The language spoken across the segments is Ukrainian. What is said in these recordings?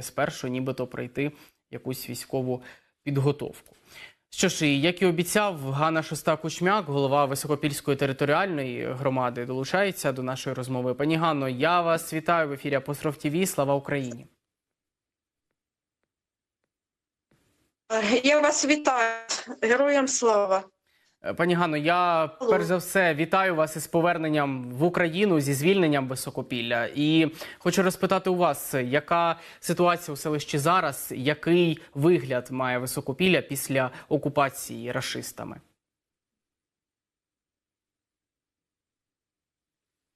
спершу нібито пройти якусь військову підготовку. Що ж, як і обіцяв, Ганна Шоста Кучмяк, голова Високопільської територіальної громади, долучається до нашої розмови. Пані Ганно, я вас вітаю в ефірі Апостроф ТВ. Слава Україні! Я вас вітаю, героям слава. Е, Пані Ганно, я перш за все вітаю вас із поверненням в Україну зі звільненням Високопілля. І хочу розпитати у вас, яка ситуація у селищі зараз, який вигляд має Високопілля після окупації рашистами?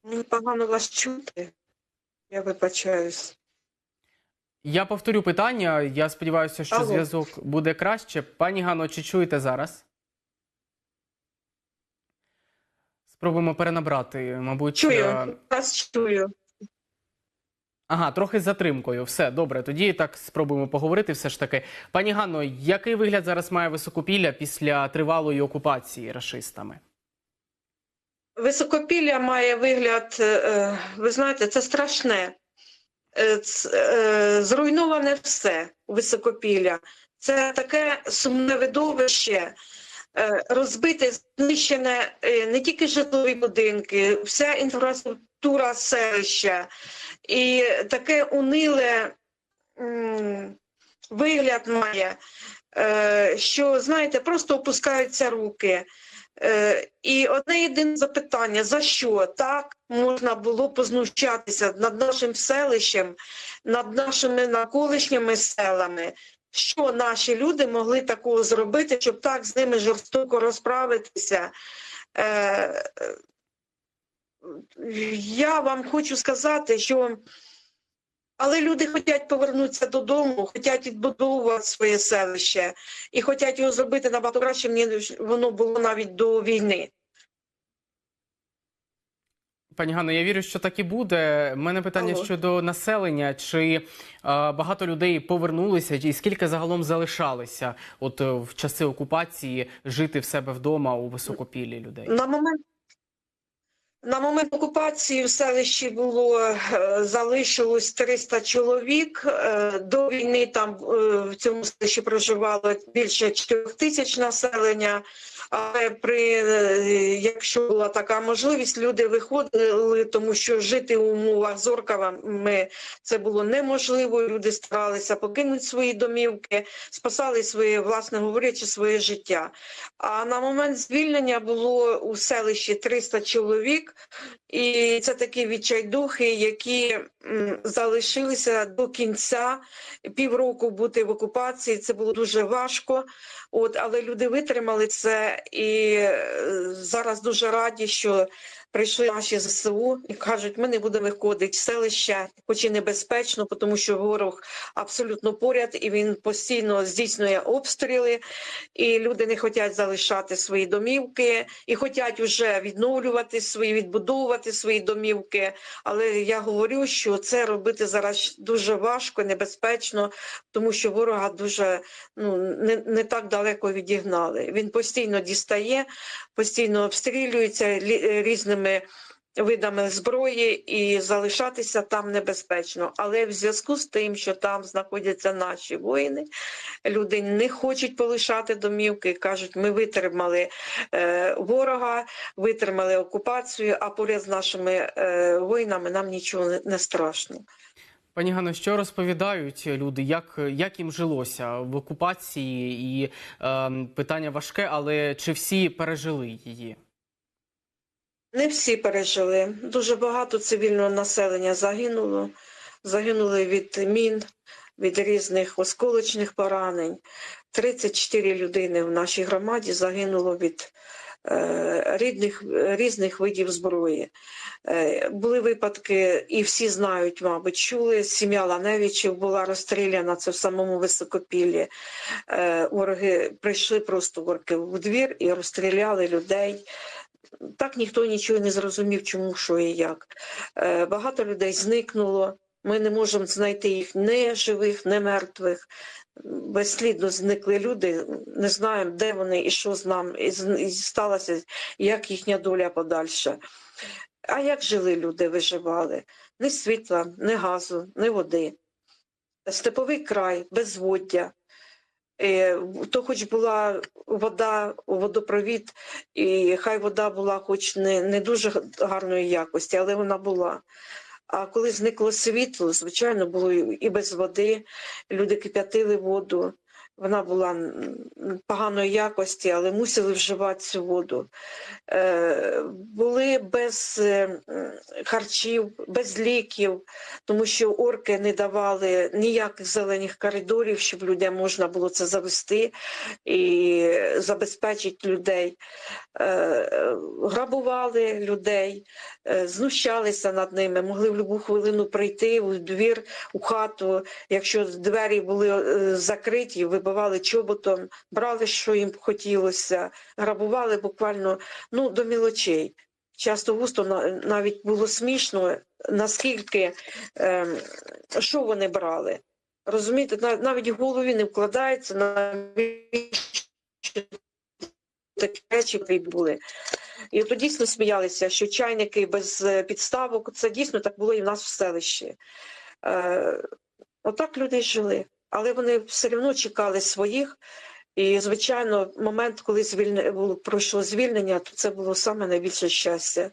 Мені погано вас чути. Я вибачаюсь. Я повторю питання. Я сподіваюся, що Алло. зв'язок буде краще. Пані Ганно, чи чуєте зараз? Спробуємо перенабрати, мабуть. е, Чую, вас чую. Ага, трохи з затримкою. Все добре. Тоді так спробуємо поговорити. Все ж таки, пані Ганно, який вигляд зараз має високопілля після тривалої окупації рашистами? Високопілля має вигляд, е, ви знаєте, це страшне. Е, е, Зруйноване все у високопілля. Це таке сумне видовище, е, розбите, знищене е, не тільки житлові будинки, вся інфраструктура селища. І таке униле вигляд має, е, що, знаєте, просто опускаються руки. Е, І одне єдине запитання: за що так можна було познущатися над нашим селищем, над нашими навколишніми селами? Що наші люди могли такого зробити, щоб так з ними жорстоко розправитися? Е, Я вам хочу сказати, що але люди хочуть повернутися додому, хочуть відбудовувати своє селище і хочуть його зробити набагато краще, ніж воно було навіть до війни. Пані Ганно, я вірю, що так і буде. У мене питання Алло. щодо населення. Чи е, багато людей повернулися, і скільки загалом залишалися от е, в часи окупації жити в себе вдома у високопіллі людей? На момент, на момент окупації в селищі було е, залишилось 300 чоловік. Е, До війни там в цьому селищі проживало більше 4 тисяч населення. Але при е, якщо була така можливість, люди виходили, тому що жити в умовах зорками це було неможливо. Люди старалися покинути свої домівки, спасали своє, власне говорячи, своє життя. А на момент звільнення було у селищі 300 чоловік, і це такі відчайдухи, які залишилися до кінця півроку бути в окупації. Це було дуже важко. От, але люди витримали це і е, зараз дуже раді, що прийшли наші ЗСУ і кажуть, ми не будемо виходити з селища, хоч і небезпечно, тому що ворог абсолютно поряд і він постійно здійснює обстріли, і люди не хочуть залишати свої домівки, і хочуть вже відновлювати свої, відбудовувати свої домівки. Але я говорю, що це робити зараз дуже важко, небезпечно, тому що ворога дуже ну, не, не так далеко відігнали. Він постійно дістає, постійно обстрілюється лі- різними видами зброї і залишатися там небезпечно. Але в зв'язку з тим, що там знаходяться наші воїни, люди не хочуть полишати домівки, кажуть, ми витримали е, ворога, витримали окупацію, а поряд з нашими е, воїнами нам нічого не, страшно. Пані Ганно, що розповідають люди, як, як їм жилося в окупації? І е, питання важке, але чи всі пережили її? Не всі пережили. Дуже багато цивільного населення загинуло. Загинули від мін, від різних осколочних поранень. 34 людини в нашій громаді загинуло від е, рідних, різних видів зброї. Е, були випадки, і всі знають, мабуть, чули. Сім'я Ланевичів була розстріляна, це в самому високопіллі. Е, вороги прийшли просто ворки в двір і розстріляли людей. Так ніхто нічого не зрозумів, чому, що і як. Е, Багато людей зникнуло. Ми не можемо знайти їх не живих, не мертвих. Безслідно зникли люди. Не знаємо, де вони і що з нами і сталося, як їхня доля подальша. А як жили люди, виживали? Ні світла, ні газу, ні води. степовий край, безводдя. Е, То хоч була вода, водопровід, і хай вода була хоч не, не дуже гарної якості, але вона була. А коли зникло світло, звичайно, було і і без води, люди кип'ятили воду. Вона була поганої якості, але мусили вживати цю воду. Е, були без е, харчів, без ліків, тому що орки не давали ніяких зелених коридорів, щоб людям можна було це завести і забезпечити людей. Грабували людей, е, знущалися над ними, могли в будь-яку хвилину прийти у двір, у хату. Якщо двері були е, закриті, вибивали чоботом, брали, що їм хотілося, грабували буквально ну, до мілочей. Часто густо навіть було смішно, наскільки ем, що вони брали. Розумієте, нав- навіть в голові не вкладається, навіщо такі речі були. І от дійсно сміялися, що чайники без е, підставок, це дійсно так було і в нас в селищі. Е, отак люди й жили. Але вони все одно чекали своїх. І, звичайно, момент, коли звільне, було, пройшло звільнення, то це було саме найбільше щастя.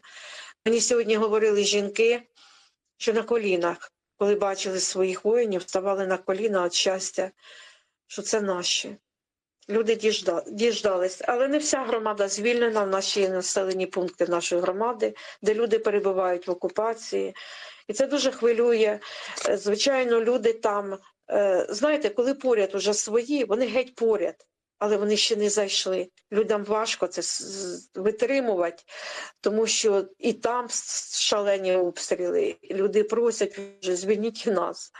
Мені сьогодні говорили жінки, що на колінах, коли бачили своїх воїнів, ставали на коліна від щастя, що це наші. Люди діжда, діждались, але не вся громада звільнена. В нас є населені пункти нашої громади, де люди перебувають в окупації. І це дуже хвилює. Е, Звичайно, люди там, е, знаєте, коли поряд уже свої, вони геть поряд, але вони ще не зайшли. Людям важко це витримувати, тому що і там шалені обстріли. Люди просять вже звільніть нас.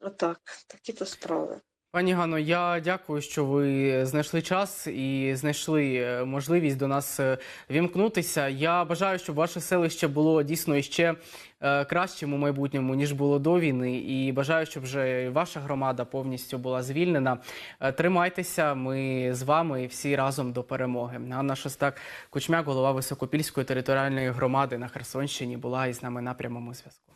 Отак, такі то справи. Пані Гано, я дякую, що ви знайшли час і знайшли е, можливість до нас е, вімкнутися. Я бажаю, щоб ваше селище було дійсно іще е, кращим у майбутньому ніж було до війни. І бажаю, щоб вже ваша громада повністю була звільнена. Е, Тримайтеся, ми з вами всі разом до перемоги. Ганна Шостак, Кучмяк, голова Високопільської територіальної громади на Херсонщині, була із нами на прямому зв'язку.